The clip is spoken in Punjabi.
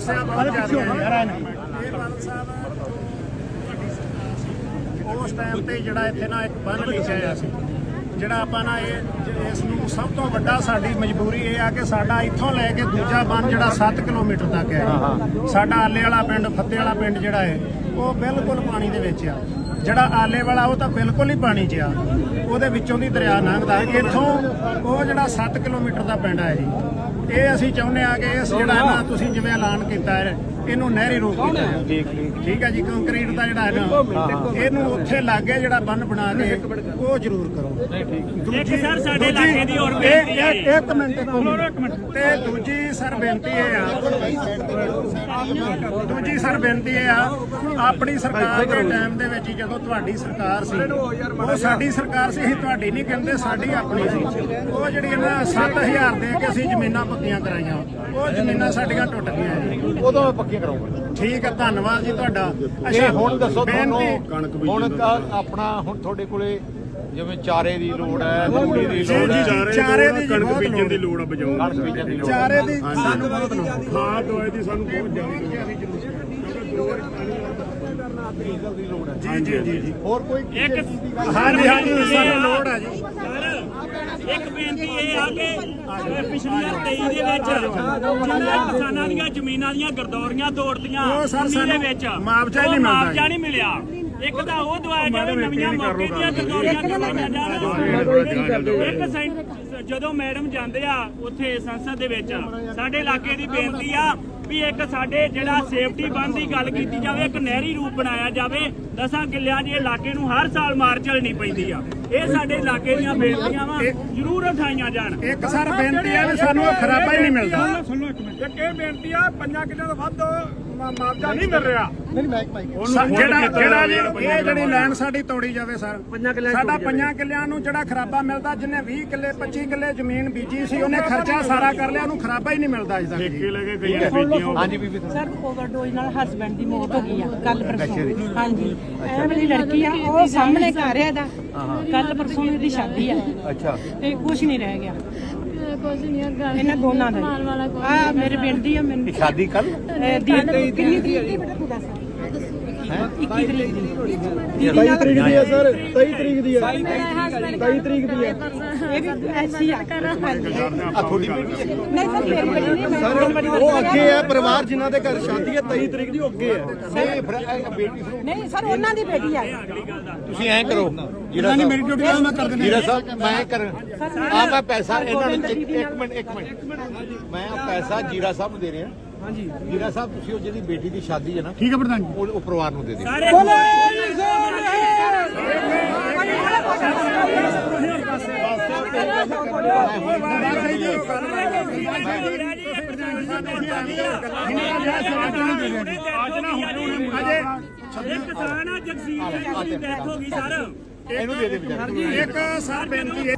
ਸਮੱਸਿਆ ਬਹੁਤ ਜ਼ਿਆਦਾ ਹੈ। ਇਹ ਬਾਦਲ ਸਾਹਿਬ ਉਸ ਟਾਈਮ ਤੇ ਜਿਹੜਾ ਇੱਥੇ ਨਾ ਇੱਕ ਬੰਨ ਲਿਖਿਆ ਸੀ। ਜਿਹੜਾ ਆਪਾਂ ਨਾ ਇਹ ਇਸ ਨੂੰ ਸਭ ਤੋਂ ਵੱਡਾ ਸਾਡੀ ਮਜਬੂਰੀ ਇਹ ਆ ਕਿ ਸਾਡਾ ਇੱਥੋਂ ਲੈ ਕੇ ਦੂਜਾ ਬੰਨ ਜਿਹੜਾ 7 ਕਿਲੋਮੀਟਰ ਤੱਕ ਹੈ। ਸਾਡਾ ਆਲੇ ਵਾਲਾ ਪਿੰਡ ਫੱਤੇ ਵਾਲਾ ਪਿੰਡ ਜਿਹੜਾ ਹੈ ਉਹ ਬਿਲਕੁਲ ਪਾਣੀ ਦੇ ਵਿੱਚ ਆ। ਜਿਹੜਾ ਆਲੇ ਵਾਲਾ ਉਹ ਤਾਂ ਬਿਲਕੁਲ ਹੀ ਪਾਣੀ 'ਚ ਆ। ਉਹਦੇ ਵਿੱਚੋਂ ਦੀ ਦਰਿਆ ਲੰਘਦਾ। ਇੱਥੋਂ ਉਹ ਜਿਹੜਾ 7 ਕਿਲੋਮੀਟਰ ਦਾ ਪਿੰਡ ਹੈ ਜੀ ਇਹ ਅਸੀਂ ਚਾਹੁੰਦੇ ਆ ਕਿ ਇਸ ਜਿਹੜਾ ਨਾ ਤੁਸੀਂ ਜਿਵੇਂ ਐਲਾਨ ਕੀਤਾ ਹੈ ਇਹਨੂੰ ਨਹਿਰੀ ਰੂਪ ਕੀਤਾ ਜਾਵੇ। ਠੀਕ ਹੈ ਜੀ ਕੰਕਰੀਟ ਦਾ ਜਿਹੜਾ ਹੈ ਨਾ ਇਹਨੂੰ ਉੱਥੇ ਲਾਗੇ ਜਿਹੜਾ ਬੰਨ ਬਣਾ ਕੇ ਉਹ ਜ਼ਰੂਰ ਕਰੋ। ਇੱਕ ਸਰ ਸਾਡੇ ਦੂਜੀ- ਇਲਾਕੇ ਦੀ ਹੋਰ ਬੇਨਤੀ ਹੈ। ਇਹ- ਇੱਕ ਮਿੰਟ ਇੱਕ ਮਿੰਟ। ਤੇ ਦੂਜੀ ਸਰ ਬੇਨਤੀ ਇਹ ਆ ਦੂਜੀ ਸਰ ਬੇਨਤੀ ਇਹ ਆ ਆਪਣੀ ਸਰਕਾਰ ਦੇ ਟਾਈਮ ਦੇ ਵਿੱਚ ਜਦੋਂ ਤੁਹਾਡੀ ਸਰਕਾਰ ਸੀ ਉਹ ਸਾਡੀ ਸਰਕਾਰ ਸੀ ਅਸੀਂ ਤੁਹਾਡੀ ਨਹੀਂ ਕਹਿੰਦੇ ਸਾਡੀ ਆਪਣੀ ਸੀ। ਉਹ ਜਿਹੜੀ ਇਹਨਾਂ 7000 ਦੇ ਕੇ ਅਸੀਂ ਜ਼ਮੀਨਾਂ ਪੱਕੀਆਂ ਕਰਾਈਆਂ ਉਹ ਜ਼ਮੀਨਾਂ ਸਾਡੀਆਂ ਟੁੱਟ ਗਈਆਂ ਜੀ। ਉਦੋਂ ਮੈਂ ਪੱਕੀਆਂ ਕਰਾਉਂਗਾ। ਠੀਕ ਹੈ ਧੰਨਵਾਦ ਜੀ ਤੁਹਾਡਾ। ਅੱਛਾ ਹੁਣ ਦੱਸੋ ਤੁਹਾਨੂੰ ਬੇਨਤੀ- ਹੁਣ ਤਾਂ ਆਪਣਾ ਹੁਣ ਤੁਹਾਡੇ ਕੋਲੇ ਜਿਵੇਂ ਚਾਰੇ ਦੀ ਲੋੜ ਹੈ ਤੂੜੀ ਦੀ ਲੋੜ ਹੈ। ਚਾਰੇ ਦੀ ਕਣਕ ਬੀਜਣ ਦੀ ਲੋੜ ਆ ਬਜਾਉਣ ਕਣਕ ਬੀਜਣ ਦੀ ਲੋੜ ਹੈ। ਚਾਰੇ ਦੀ ਸਾਨੂੰ ਬਹੁਤ ਲੋੜ ਖਾਦ ਦਵਾਈ ਦੀ ਸਾਨੂੰ ਬਹੁਤ ਜ਼ਿਆਦਾ ਡੀਜ਼ਲ ਦੀ ਲੋੜ ਹੈ। ਜੀ ਜੀ ਜੀ ਹੋਰ ਕੋਈ ਇੱਕ ਹਾਂਜੀ ਹਾਂਜੀ ਸਾਨੂੰ ਲੋੜ ਆ ਜੀ। ਸਰ ਇੱਕ ਬੇਨਤੀ ਇਹ ਆ ਕਿ ਪਿਛਲੀਆਂ 23 ਦੇ ਵਿੱਚ ਜਿਨ੍ਹਾਂ ਕਿਸਾਨਾਂ ਦੀਆਂ ਜ਼ਮੀਨਾਂ ਦੀਆਂ ਗਰਦੌਰੀਆਂ ਤੋੜਦੀਆਂ ਉਹ ਸਰ 19 ਦੇ ਸਾਨੂੰ ਵਿੱਚ ਮੁਆਵਜ਼ਾ ਹੀ ਉਹ ਨਹੀਂ ਮਿਲਦਾ ਮੁਆਵਜ਼ਾ ਨਹੀਂ ਮਿਲਿਆ। ਇੱਕ ਤਾਂ ਉਹ ਦਵਾਇਆ ਜਾਵੇ ਨਵੀਆਂ ਮੌਕੇ ਦੀਆਂ ਗਰਦੌਰੀਆਂ ਕਰਵਾਈਆਂ ਜਾਣ ਇੱਕ ਸੈਂ- ਜਦੋਂ ਮੈਡਮ ਜਾਂਦੇ ਆ ਉੱਥੇ ਸੰਸਦ ਦੇ ਵਿੱਚ ਸਾਡੇ ਇਲਾਕੇ ਦੀ ਬੇਨਤੀ ਆ ਵੀ ਇੱਕ ਸਾਡੇ ਜਿਹੜਾ ਸੇਫਟੀ ਬੰਦ ਦੀ ਗੱਲ ਕੀਤੀ ਜਾਵੇ ਇੱਕ ਨਹਿਰੀ ਰੂਪ ਬਣਾਇਆ ਜਾਵੇ ਦਸਾਂ ਕਿੱਲਿਆਂ ਦੇ ਇਲਾਕੇ ਨੂੰ ਹਰ ਸਾਲ ਮਾਰ ਝੱਲਣੀ ਪੈਂਦੀ ਆ। ਇਹ ਸਾਡੇ ਇਲਾਕੇ ਦੀਆਂ ਬੇਨਤੀਆਂ ਵਾ ਜ਼ਰੂਰ ਉਠਾਈਆਂ ਜਾਣ। ਇੱਕ ਸਰ ਬੇਨਤੀ ਹੈ ਵੀ ਸਾਨੂੰ ਖਰਾਬਾ ਹੀ ਨਹੀਂ ਮਿਲਦਾ। ਇੱਕ ਇਹ ਬੇਨਤੀ ਆ ਪੰਜਾਂ ਕਿੱਲਿਆਂ ਤੋਂ ਵੱਧ ਮੁਆਵਜ਼ਾ ਨਹੀਂ ਮਿਲ ਰਿਹਾ। ਜਿਹੜਾ ਜਿਹੜਾ ਜੀ ਇਹ ਜਿਹੜੀ ਲੈਣ ਸਾਡੀ ਤੋੜੀ ਜਾਵੇ ਸਰ। ਸਾਡਾ ਪੰਜਾਂ ਕਿੱਲਿਆਂ ਨੂੰ ਜਿਹੜਾ ਖਰਾਬਾ ਮਿਲਦਾ ਜਿਹਨੇ 20 ਕਿੱਲੇ 25 ਕਿੱਲੇ ਜ਼ਮੀਨ ਬੀਜੀ ਸੀ ਉਹਨੇ ਖਰਚਾ ਸਾਰਾ ਕਰ ਲਿਆ ਉਹਨੂੰ ਖਰਾਬਾ ਹੀ ਨਹੀਂ ਮਿਲਦਾ ਅਜੇ ਤੱਕ ਠੇਕੇ ਲੈ ਕੇ ਗਈਆਂ ਹਾਂਜੀ ਬੀਬੀ ਸਰ ਓਵਰਡੋਜ਼ ਨਾਲ ਹਸਬੰਡ ਦੀ ਮੌਤ ਹੋ ਗਈ ਆ ਕੱਲ ਪਰਸੋਂ। ਹਾਂਜੀ ਇਹ ਵਾਲੀ ਲੜਕੀ ਆ ਉਹ ਸਾਹਮਣੇ ਘਰ ਆ ਇਹਦਾ। ਕੱਲ ਪਰਸੋਂ ਇਹਦੀ ਸ਼ਾਦੀ ਆ। ਅੱਛਾ। ਤੇ ਕੁਝ ਨਹੀਂ ਰਹਿ ਗਿਆ। ਕੁਝ ਨਹੀਂ ਆ ਗੱਲ ਇਹਨਾਂ ਦੋਨਾਂ ਦਾ ਮਾਲ ਵਾਲਾ ਕੋਈ ਆ ਮੇਰੇ ਪਿੰਡ ਦੀ ਆ ਮੈਨੂੰ ਸ਼ਾਦੀ ਕੱਲ ਦੀ ਕਿੰਨੀ ਤਰੀਕ ਦੀ ਬੇਟਾ ਤੂੰ ਦੱਸ 21 ਤਰੀਕ ਦੀ 23 ਤਰੀਕ ਦੀ ਆ ਸਰ 23 ਤਰੀਕ ਦੀ ਆ 23 ਤਰੀਕ ਦੀ ਆ ਇਹ ਵੀ ਐਸੀ ਆ। ਤੁਹਾਡੀ ਬੇਟੀ ਹੈ ਨਹੀਂ ਸਰ ਮੇਰੀ ਬੇਟੀ ਨਹੀਂ ਮੈਂ ਬੜੀ ਉਹ ਅੱਗੇ ਹੈ ਪਰਿਵਾਰ ਜਿਨ੍ਹਾਂ ਦੇ ਘਰ ਸ਼ਾਦੀ ਹੈ 23 ਤਰੀਕ ਦੀ ਉਹ ਅੱਗੇ ਹੈ। ਨਹੀਂ ਫਿਰ ਇਹ ਬੇਟੀ ਨੂੰ ਨਹੀਂ ਸਰ ਉਹਨਾਂ ਦੀ ਬੇਟੀ ਆ। ਤੁਸੀਂ ਐਂ ਕਰੋ ਜੀਰਾ ਸਾਹਿਬ ਮੇਰੀ ਡਿਊਟੀ ਮੈਂ ਕਰ ਦਿੰਦਾ। ਜੀਰਾ ਸਾਹਿਬ ਮੈਂ ਕਰ। ਆ ਮੈਂ ਪੈਸਾ ਇਹਨਾਂ ਨੂੰ ਇੱਕ ਮਿੰਟ ਇੱਕ ਮਿੰਟ। ਮੈਂ ਪੈਸਾ ਜੀਰਾ ਸਾਹਿਬ ਨੂੰ ਦੇ ਰਿਹਾ। ਹਾਂਜੀ। ਜੀਰਾ ਸਾਹਿਬ ਤੁਸੀਂ ਉਹ ਜਿਹਦੀ ਬੇਟੀ ਦੀ ਸ਼ਾਦੀ ਹੈ ਨਾ ਠੀਕ ਹੈ ਪ੍ਰਧਾਨ ਜੀ। ਉਹ ਉਹ ਪਰਿਵਾਰ ਨੂੰ ਦੇ ਦਿਓ। ਇੱਕ ਕਿਸਾਨ ਆ ਜਗਸੀਰ ਸਿੰਘ ਦੀ ਡੈਥ ਹੋ ਗਈ ਸਰ। ਇਹਨੂੰ ਦੇ ਦੇ ਵਿਚਾਰੇ ਇੱਕ ਸਰ ਬੇਨਤੀ ਹੈ